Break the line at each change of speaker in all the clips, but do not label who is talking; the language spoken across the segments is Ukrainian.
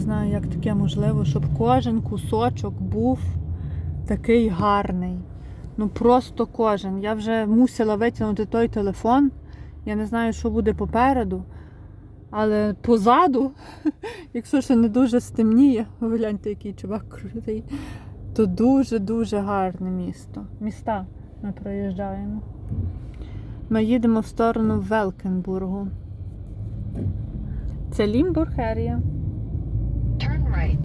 знаю, як таке можливо, щоб кожен кусочок був такий гарний. Ну просто кожен. Я вже мусила витягнути той телефон. Я не знаю, що буде попереду. Але позаду, якщо ще не дуже стемніє, гляньте, який чувак крутий, то дуже-дуже гарне місто. Міста ми проїжджаємо. Ми їдемо в сторону Велкенбургу. Це Лімбург Ерія.
Turn right.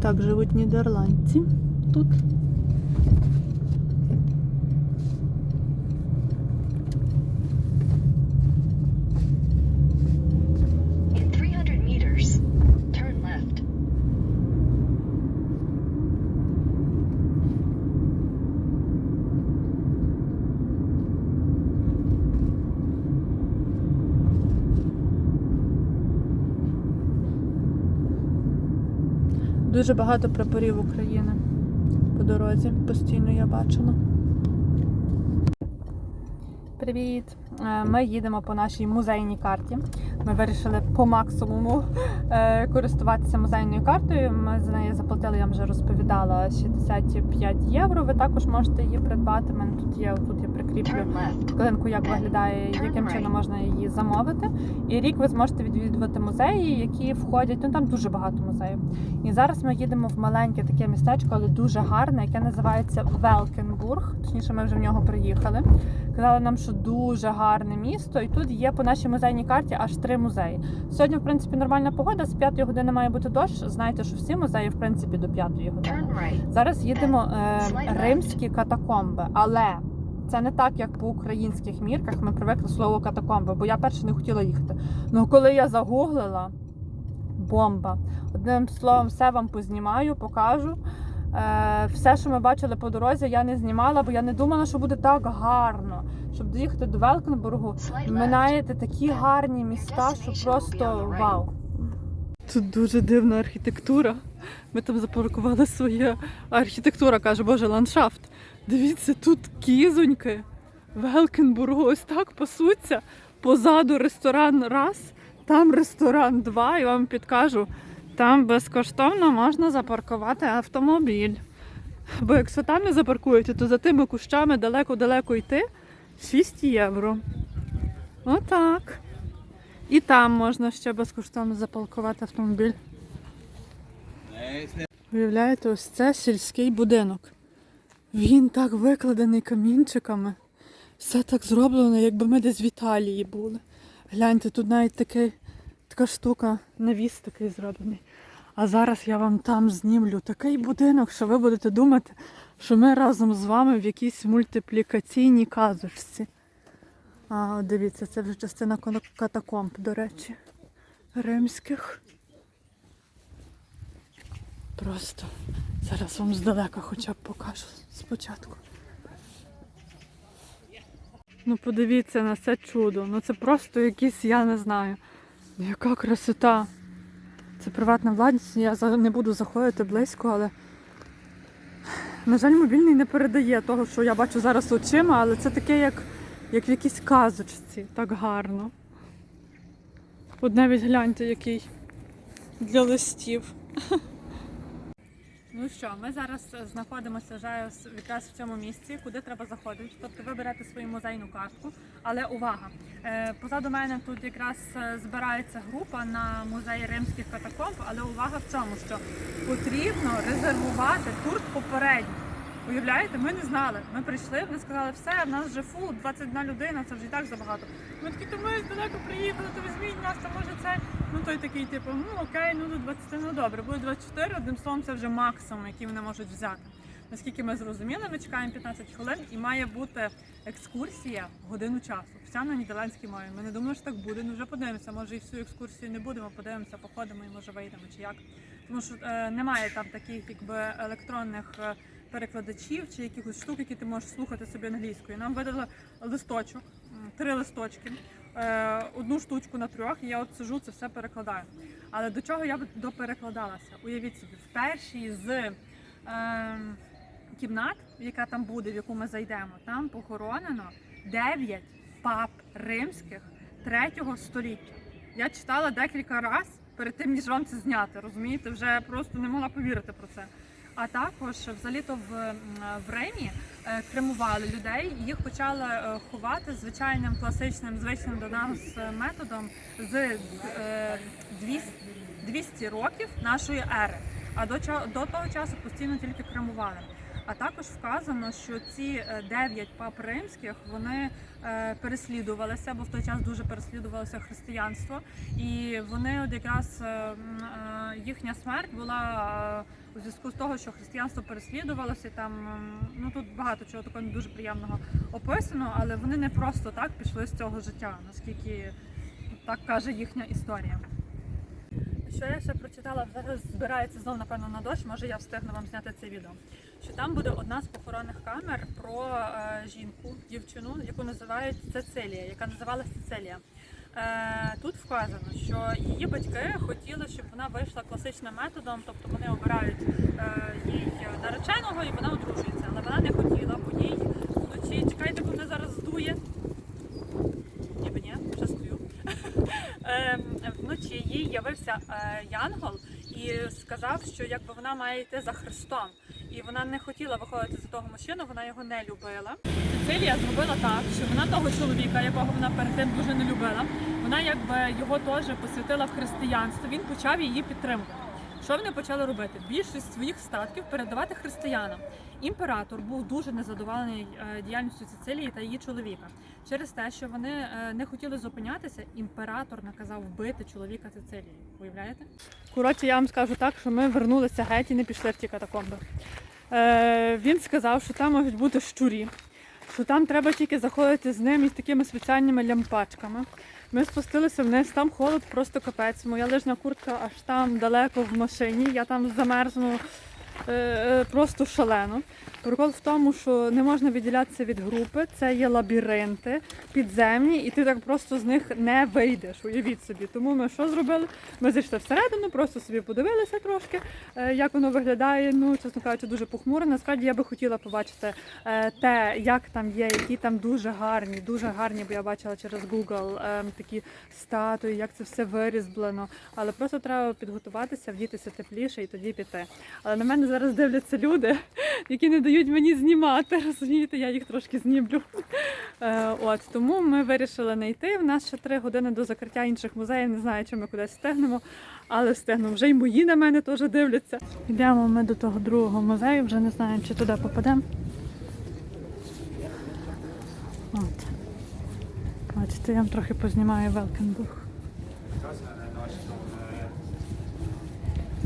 Так живуть нідерландці тут. Дуже багато прапорів України по дорозі. Постійно я бачила. Привіт! Е, Ми їдемо по нашій музейній карті. Ми вирішили по максимуму е, користуватися музейною картою. Ми за неї заплатили, я вже розповідала, 65 євро. Ви також можете її придбати. Мене тут є, тут я прикріплю. Калинку, як виглядає, яким чином можна її замовити. І рік ви зможете відвідувати музеї, які входять. Ну там дуже багато музеїв. І зараз ми їдемо в маленьке таке містечко, але дуже гарне, яке називається Велкенбург. Точніше, ми вже в нього приїхали. Казали нам, що дуже гарне місто, і тут є по нашій музейній карті аж три музеї. Сьогодні, в принципі, нормальна погода. З п'ятої години має бути дощ. Знаєте, що всі музеї, в принципі, до п'ятої години. Зараз їдемо е, римські катакомби, але це не так, як по українських мірках. Ми привикли слово катакомби, бо я перше не хотіла їхати. Ну коли я загуглила, бомба. Одним словом, все вам познімаю, покажу. Е, все, що ми бачили по дорозі, я не знімала, бо я не думала, що буде так гарно. Щоб доїхати до Велкенбургу, минаєте такі гарні міста, що просто вау. Тут дуже дивна архітектура. Ми там запаркували своє архітектура, каже, боже, ландшафт. Дивіться, тут кізоньки. Велкенбургу ось так пасуться. Позаду ресторан раз, там ресторан два. І вам підкажу, там безкоштовно можна запаркувати автомобіль. Бо якщо там не запаркуєте, то за тими кущами далеко-далеко йти 6 євро. Отак. І там можна ще безкоштовно запаркувати автомобіль. Уявляєте, ось це сільський будинок. Він так викладений камінчиками. Все так зроблено, якби ми десь в Італії були. Гляньте, тут навіть такий, така штука, навіс такий зроблений. А зараз я вам там знімлю такий будинок, що ви будете думати, що ми разом з вами в якійсь мультиплікаційній казочці. А, дивіться, це вже частина катакомб, до речі, римських. Просто зараз вам здалека хоча б покажу спочатку. Ну подивіться на це чудо. Ну це просто якийсь, я не знаю. Яка красота. Це приватна власність, я не буду заходити близько, але. На жаль, мобільний не передає того, що я бачу зараз очима, але це таке, як, як в якійсь казочці, так гарно. От навіть гляньте, який для листів. Ну що, ми зараз е, знаходимося вже якраз в цьому місці, куди треба заходити. Тобто ви берете свою музейну картку. Але увага! е, Позаду мене тут якраз е, збирається група на музей римських катакомб, але увага в чому, що потрібно резервувати тур попередньо. Уявляєте, ми не знали. Ми прийшли, вони сказали, все, в нас вже фул, 21 людина, це вже і так забагато. Ми такі, то ми здалеку приїхали, то візьміть нас, то може це. Ну той такий, типу, ну окей, ну до 20, ну добре, буде 24, одним словом, це вже максимум, який вони можуть взяти. Наскільки ми зрозуміли, ми чекаємо 15 хвилин і має бути екскурсія годину часу. Вся на нідерландській мові. Ми не думали, що так буде. Ну вже подивимося. Може і всю екскурсію не будемо, подивимося, походимо і може вийдемо чи як. Тому що е, немає там таких якби електронних е, перекладачів чи якихось штук, які ти можеш слухати собі англійською. Нам видали листочок, три листочки, одну штучку на трьох, і я от сижу, це все перекладаю. Але до чого я б доперекладалася? Уявіть собі, в першій з е, кімнат, яка там буде, в яку ми зайдемо, там похоронено 9 пап римських 3 століття. Я читала декілька разів перед тим, ніж вам це зняти. Розумієте, вже просто не могла повірити про це. А також взагалі-то в, в Римі е, кремували людей, їх почали е, ховати звичайним класичним, звичним до нас е, методом з е, 200, 200 років нашої ери. А до, до того часу постійно тільки кремували. А також вказано, що ці е, дев'ять пап римських вони е, переслідувалися, бо в той час дуже переслідувалося християнство, і вони от якраз е, їхня смерть була у зв'язку з того, що християнство переслідувалося. Там ну тут багато чого такого не дуже приємного описано, але вони не просто так пішли з цього життя, наскільки так каже їхня історія. Що я ще прочитала, зараз збирається знов, напевно, на дощ, може я встигну вам зняти це відео. Що там буде одна з похоронних камер про е, жінку, дівчину, яку називають Цецилія, яка називалася Цецилія. Е, тут вказано, що її батьки хотіли, щоб вона вийшла класичним методом, тобто вони обирають е, їй нареченого і вона одружується. Але вона не хотіла, бо їй вночі чекайте, бо мене зараз здує. Ніби ні, вже стою. Ем, Вночі їй явився е, Янгол і сказав, що якби вона має йти за Христом. І вона не хотіла виходити за того мужчину, вона його не любила. Цицилія зробила так, що вона того чоловіка, якого вона перед тим дуже не любила, вона якби його теж посвятила в християнство. Він почав її підтримувати. Що вони почали робити? Більшість своїх статків передавати християнам. Імператор був дуже незадоволений е, діяльністю Цицилії та її чоловіка. Через те, що вони е, не хотіли зупинятися, імператор наказав вбити чоловіка Цицилії. Уявляєте? Коротше, я вам скажу так, що ми вернулися геть і не пішли в ті катакомби. Е, він сказав, що там можуть бути щурі, що там треба тільки заходити з ним із такими спеціальними лямпачками. Ми спустилися вниз, там холод просто капець. Моя лижна куртка аж там далеко в машині. Я там замерзну просто шалено. Прикол в тому, що не можна відділятися від групи. Це є лабіринти підземні, і ти так просто з них не вийдеш. Уявіть собі. Тому ми що зробили? Ми зайшли всередину, просто собі подивилися трошки, е, як воно виглядає. Ну, чесно кажучи, дуже похмуро. Насправді я би хотіла побачити е, те, як там є, які там дуже гарні, дуже гарні, бо я бачила через Google е, такі статуї, як це все вирізблено. Але просто треба підготуватися, вдітися тепліше і тоді піти. Але на мене зараз дивляться люди, які не дають мені знімати. Розумієте, я їх трошки знімлю. Е, От тому ми вирішили не йти. В нас ще три години до закриття інших музеїв. Не знаю, чи ми кудись встигнемо, але встигнемо. Вже й мої на мене теж дивляться. Йдемо ми до того другого музею, вже не знаємо, чи туди попадемо. От. Бачите, я вам трохи познімаю Велкенбург.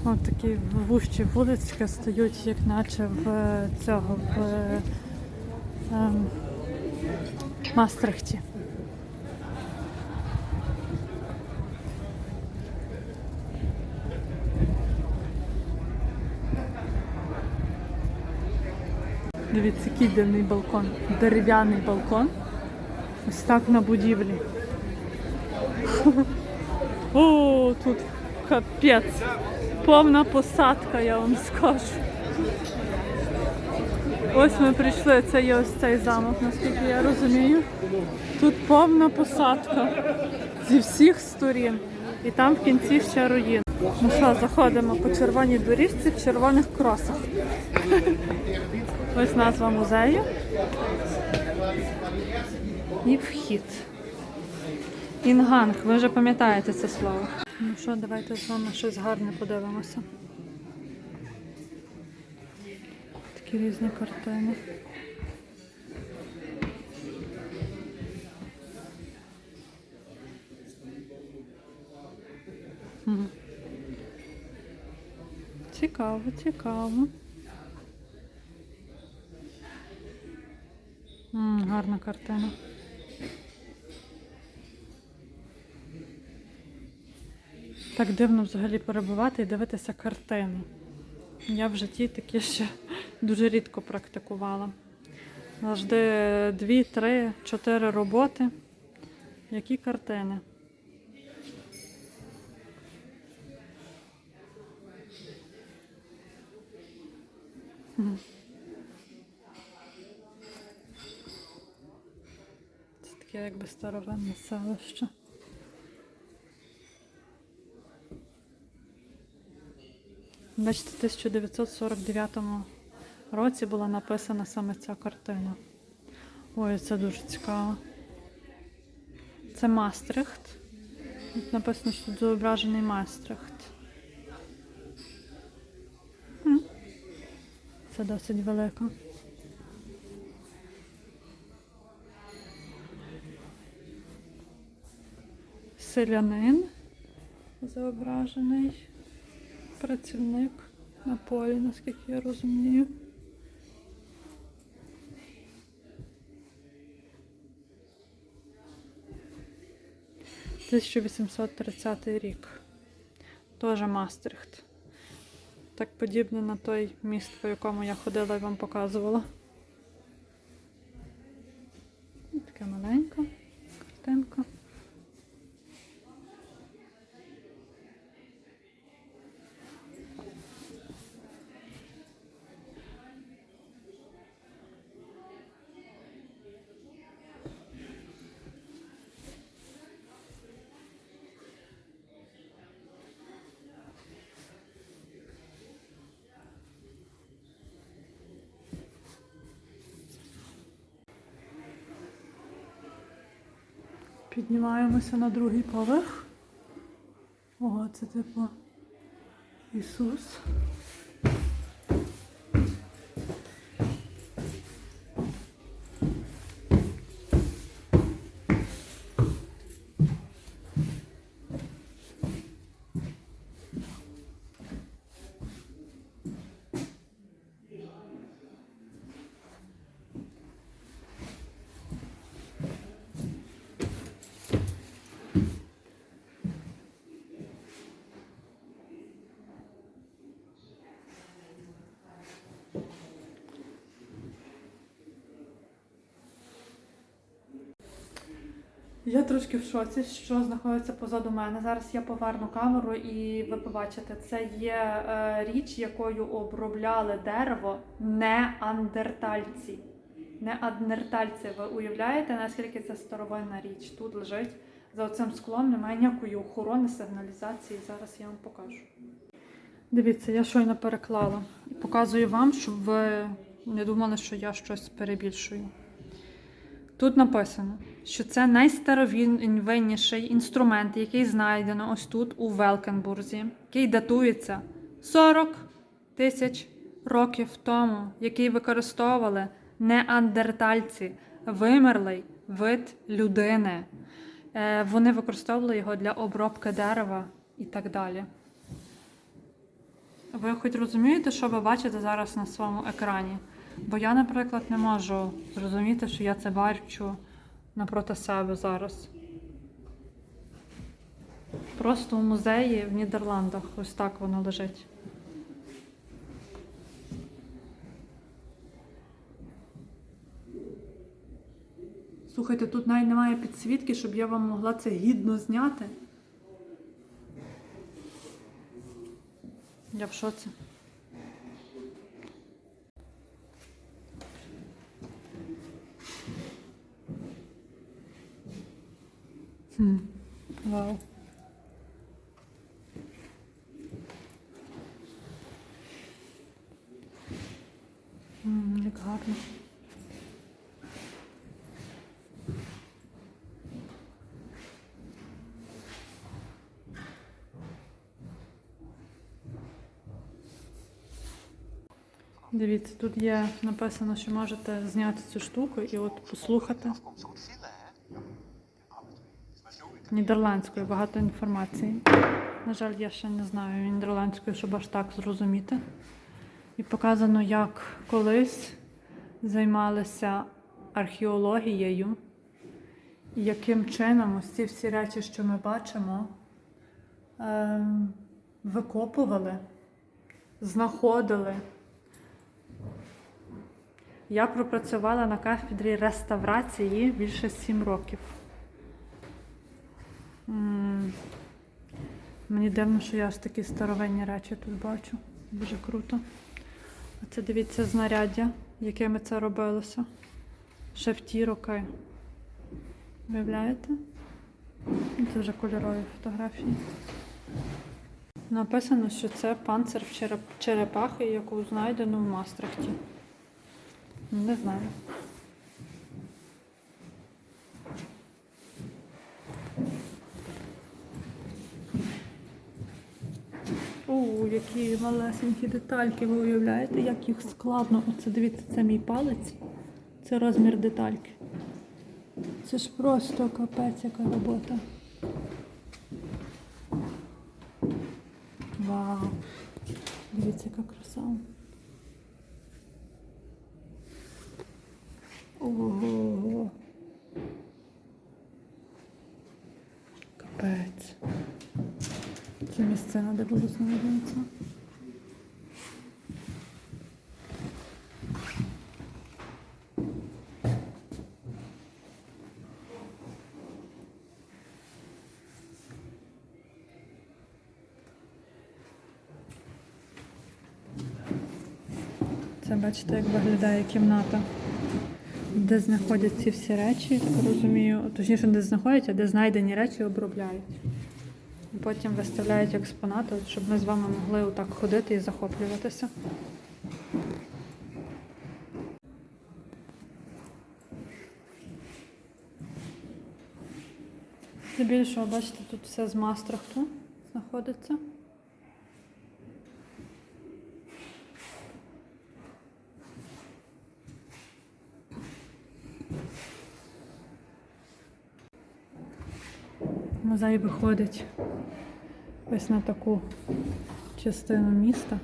Ось такі вущі вулички стоять, як наче в е, цього в е, ем, Мастрихті. Дивіться, який дивний балкон. Дерев'яний балкон. Ось так на будівлі. О, тут капець. Повна посадка, я вам скажу. Ось ми прийшли, це є ось цей замок, наскільки я розумію. Тут повна посадка зі всіх сторін. І там в кінці ще руїн. Ну що, заходимо по червоній доріжці в червоних кросах. Ось назва музею. І вхід. Інганг, ви вже пам'ятаєте це слово. Ну що, давайте з вами щось гарне подивимося. Такі різні картини. Цікаво, цікаво. М, гарна картина. Так дивно взагалі перебувати і дивитися картини. Я в житті таке ще дуже рідко практикувала. Завжди дві, три, чотири роботи. Які картини? Це таке якби старовинне селище. Бачите, в 1949 році була написана саме ця картина. Ой, це дуже цікаво. Це Мастрихт. Тут написано, що зображений Мастрихт. Це досить велико. Селянин зображений. Працівник на полі, наскільки я розумію. – 1830 рік. Теж Мастрихт. Так подібне на той міст, по якому я ходила і вам показувала. І Така маленька картинка. Піднімаємося на другий поверх. Ого, це типу Ісус. Я трошки в шоці, що знаходиться позаду мене. Зараз я поверну камеру і ви побачите, це є е, річ, якою обробляли дерево неандертальці. Неандертальці, ви уявляєте, наскільки це старовинна річ? Тут лежить за оцим склом, немає ніякої охорони, сигналізації. Зараз я вам покажу. Дивіться, я щойно переклала і показую вам, щоб ви не думали, що я щось перебільшую. Тут написано, що це найстаровинніший інструмент, який знайдено ось тут, у Велкенбурзі, який датується 40 тисяч років тому, який використовували неандертальці, вимерлий вид людини. Е, Вони використовували його для обробки дерева і так далі. Ви хоч розумієте, що ви бачите зараз на своєму екрані? Бо я, наприклад, не можу зрозуміти, що я це бачу напроти себе зараз. Просто у музеї в Нідерландах ось так воно лежить. Слухайте, тут навіть немає підсвітки, щоб я вам могла це гідно зняти. Я в шоці. Вау. Як гарно. Дивіться, тут є написано, що можете зняти цю штуку і от послухати. Нідерландською багато інформації. На жаль, я ще не знаю нідерландською, щоб аж так зрозуміти. І показано, як колись займалися археологією, і яким чином ось всі речі, що ми бачимо, ем, викопували, знаходили. Я пропрацювала на кафедрі реставрації більше сім років. Мені дивно, що я аж такі старовинні речі тут бачу. Дуже круто. А це дивіться знаряддя, якими це робилося. Ще в ті роки. Виявляєте? Вже кольорові фотографії. Написано, що це панцир череп- черепахи, яку знайдено в Мастрахті. Не знаю. О, які малесенькі детальки, ви уявляєте, як їх складно. Оце дивіться, це мій палець. Це розмір детальки. Це ж просто капець, яка робота. Вау. Дивіться, яка краса. Ого. Капець. Це місцина, де було знаходитися. Це бачите, як виглядає кімната, де знаходяться всі речі, розумію. Точніше, де знаходять, а де знайдені речі обробляють. Потім виставляють експонати, щоб ми з вами могли отак ходити і захоплюватися. Здебільшого, бачите, тут все з мастрахту знаходиться. Музей виходить ось на таку частину міста.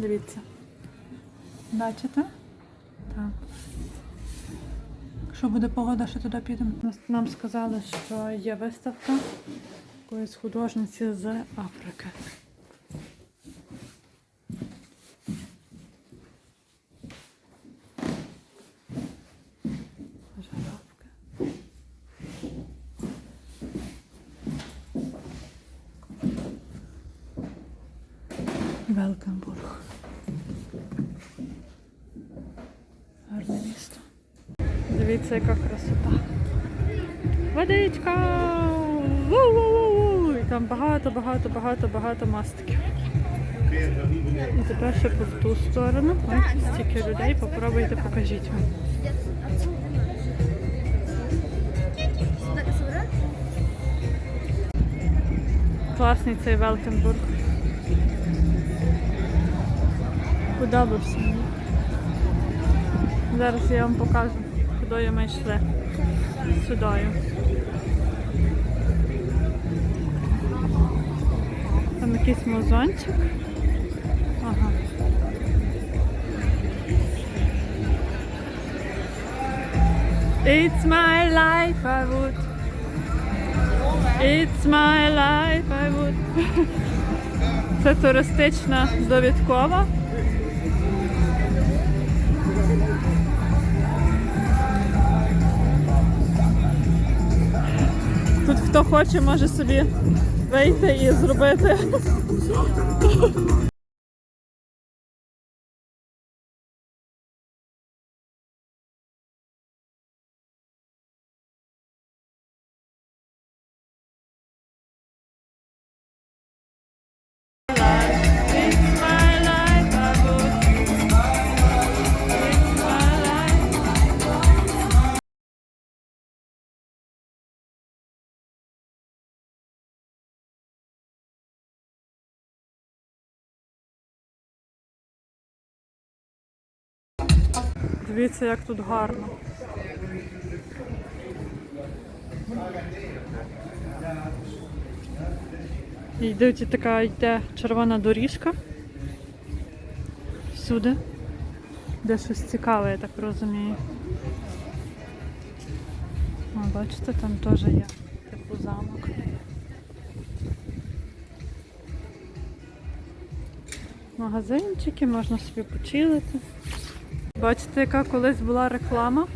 Дивіться. Бачите? Так. Якщо буде погода, ще туди підемо. Нам сказали, що є виставка якоїсь художниці з Африки. Жаровка. Велкенбург. Гарне місто. Дивіться, яка красота. Водичка! Ву-ву-ву-ву! І там багато, багато, багато, багато мастиків. І тепер ще по ту сторону. Ось стільки людей. Попробуйте, покажіть вам. Класний цей Велкенбург. Подобався мені. Зараз я вам покажу, куди ми йшли. Сюдою. Там якийсь музончик. Ага. It's my life, I would. It's my life, I would. Це туристична довідкова. Хто хоче, може собі вийти і зробити Дивіться, як тут гарно. І йдуть і така йде червона доріжка. Всюди. Де щось цікаве, я так розумію. О, бачите, там теж є типу замок. Магазинчики, можна собі почилити. Бачите, яка колись була реклама?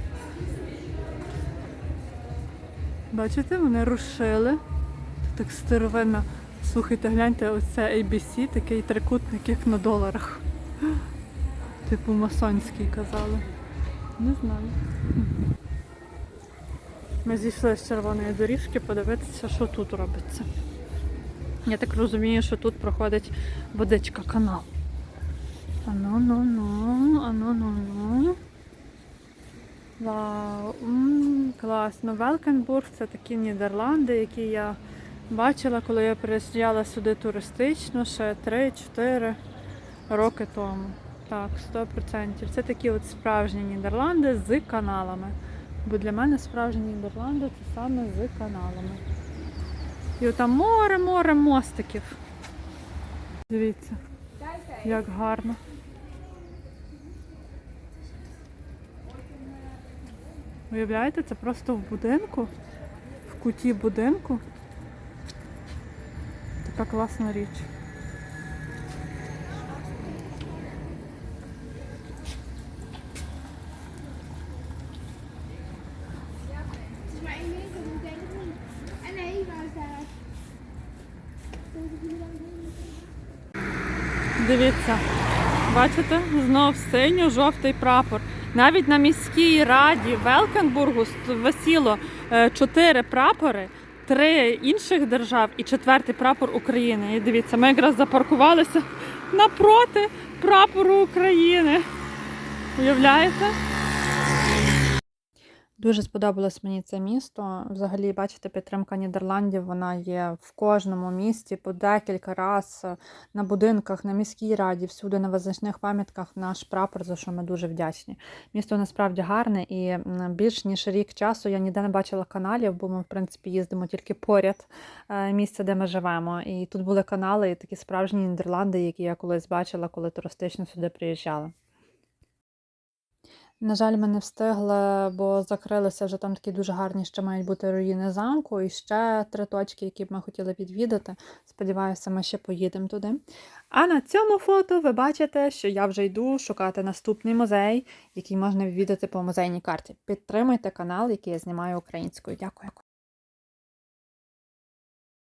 Бачите, вони рушили. Так старовинно. Слухайте, гляньте, оце ABC, такий трикутник, як на доларах. Типу масонський казали. Не знаю. Ми зійшли з червоної доріжки подивитися, що тут робиться. Я так розумію, що тут проходить водичка канал. Ану, ну, ну, ану, ну, ну. Вау, м, класно. Велкенбург це такі Нідерланди, які я бачила, коли я приїжджала сюди туристично ще 3-4 роки тому. Так, 100%. Це такі от справжні Нідерланди з каналами. Бо для мене справжні Нідерланди це саме з каналами. І там море, море мостиків. Дивіться, як гарно. Уявляєте, це просто в будинку, в куті будинку. Така класна річ. Дивіться, бачите, знов синьо-жовтий прапор. Навіть на міській раді Велкенбургу висіло е, чотири прапори, три інших держав і четвертий прапор України. І дивіться, ми якраз запаркувалися напроти прапору України. Уявляєте? Дуже сподобалось мені це місто. Взагалі, бачите, підтримка Нідерландів вона є в кожному місті по декілька разів на будинках, на міській раді, всюди на визначних пам'ятках наш прапор, за що ми дуже вдячні. Місто насправді гарне і більш ніж рік часу я ніде не бачила каналів, бо ми, в принципі, їздимо тільки поряд е, місця, де ми живемо. І тут були канали, і такі справжні Нідерланди, які я колись бачила, коли туристично сюди приїжджала. На жаль, ми не встигли, бо закрилися вже там такі дуже гарні, ще мають бути руїни замку, і ще три точки, які б ми хотіли відвідати. Сподіваюся, ми ще поїдемо туди. А на цьому фото ви бачите, що я вже йду шукати наступний музей, який можна відвідати по музейній карті. Підтримуйте канал, який я знімаю українською. Дякую.